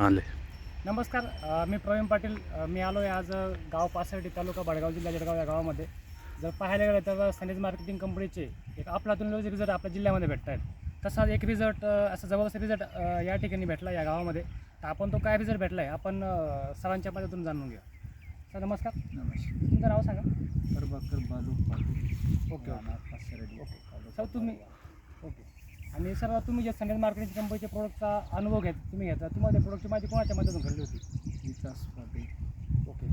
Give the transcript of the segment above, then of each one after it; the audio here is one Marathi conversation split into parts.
आले. नमस्कार अ, मी प्रवीण पाटील अ, मी आलो आहे आज अ, गाव पाथर्डी तालुका बडगाव जिल्हा जळगाव या गावामध्ये. जर पाहायला गेलं तर सनीज मार्केटिंग कंपनीचे एक आपलातून रिझल्ट आपल्या जिल्ह्यामध्ये भेटत आहेत तसाच एक रिझल्ट असा जवळचा रिझल्ट या ठिकाणी भेटला या गावामध्ये. तर आपण तो काय रिझल्ट भेटला आहे आपण अ, सरांच्या मदतीतून जाणून घेऊ. सर नमस्कार. नमस्कार. तुमचं नाव सांगा. Prabhakar Balu Patil. Okay. Okay. Sir तुम्ही ओके. आणि सर तुम्ही जे सनीज मार्केटिंग कंपनीचे प्रोडक्टचा अनुभव घेत तुम्ही घेता तुम्हाला त्या प्रोडक्टची माहिती कोणाच्या मदतीतून घडली होती? विकास पाटील. ओके.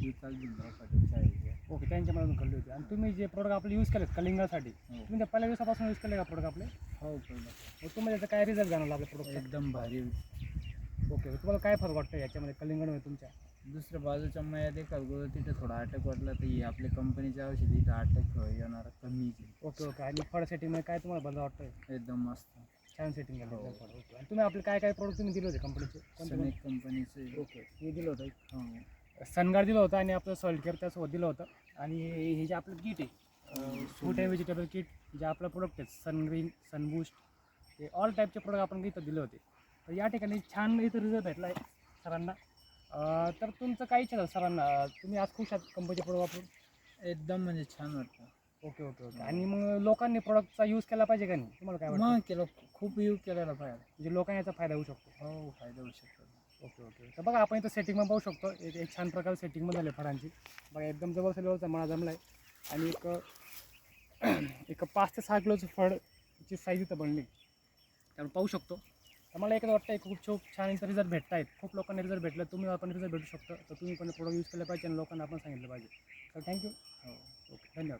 विकास भीमराव पाटीलच्या ओके त्यांच्या मनातून कळली होती. आणि तुम्ही जे प्रोडक्ट आपले यूज केलेत कलिंगासाठी तुम्ही त्या पहिल्या दिवसापासून यूज केले का प्रोडक्ट आपले? हो मग तुम्हाला त्याचा काय रिझल्ट जाणवला आपल्या प्रोडक्ट एकदम भारी. ओके तुम्हाला काय फरक वाटतं याच्यामध्ये कलिंगडमध्ये तुमच्या? दुसऱ्या बाजूच्या मयात एका अगोदर तिथे थोडा अटॅक वाटला तर ही आपल्या कंपनीची औषध इथं अटॅक येणार कमी ओके ओके आणि फळ सेटिंगमध्ये काय तुम्हाला बदल वाटतंय? एकदम मस्त. छान सेटिंग झालं फळ. ओके. आणि तुम्ही आपले काय काय प्रोडक्ट तुम्ही दिले होते कंपनीचे कोणते सनेक कंपनीचे ओके. हे दिलं होतं हो. सनगार्ड दिलं होतं आणि आपलं सॉइल केअर त्यासोबत दिलं होतं. आणि हे हे जे आपलं किट आहे फ्रूट अँड व्हेजिटेबल किट जे आपलं प्रोडक्ट आहे सनग्रीन सनबूस्ट हे ऑल टाईपचे प्रोडक्ट आपण इथं दिले होते. तर या ठिकाणी छान इथं रिझल्ट भेटला आहे सरांना. अं, तर तुमचं काय इच्छा झालं सरांना? तुम्ही आज खुश आहात कंपनीचे प्रोडक्ट वापरून? एकदम म्हणजे छान वाटतं. Okay okay okay. आणि मग लोकांनी प्रोडक्टचा यूज केला पाहिजे का नाही? तुम्हाला काय वाटतं? मग केलं खूप यूज केलेला पाहिजे म्हणजे लोकांना याचा फायदा होऊ शकतो. हो फायदा होऊ शकतो. Okay okay. तर बघा आपण इथं सेटिंगमध्ये पाहू शकतो. एक एक छान प्रकारे सेटिंगमध्ये झाले फळांची. बघा एकदम जवळचा लेवलचा मळा जमला आहे आणि एक एक पाच ते सहा किलोचं फळची साईज इथं बनली. त्यामुळे पाहू शकतो. तर मला एकच वाटतं खूप खूप छान इथं रिझल्ट भेटत आहेत खूप लोकांना रिझल्ट भेटलं तुम्ही आपण रिझल्ट भेटू शकतो. तर तुम्ही पण प्रोडक्ट यूज केलं पाहिजे आणि लोकांना आपण सांगितलं पाहिजे. तर थँक्यू हो ओके. धन्यवाद.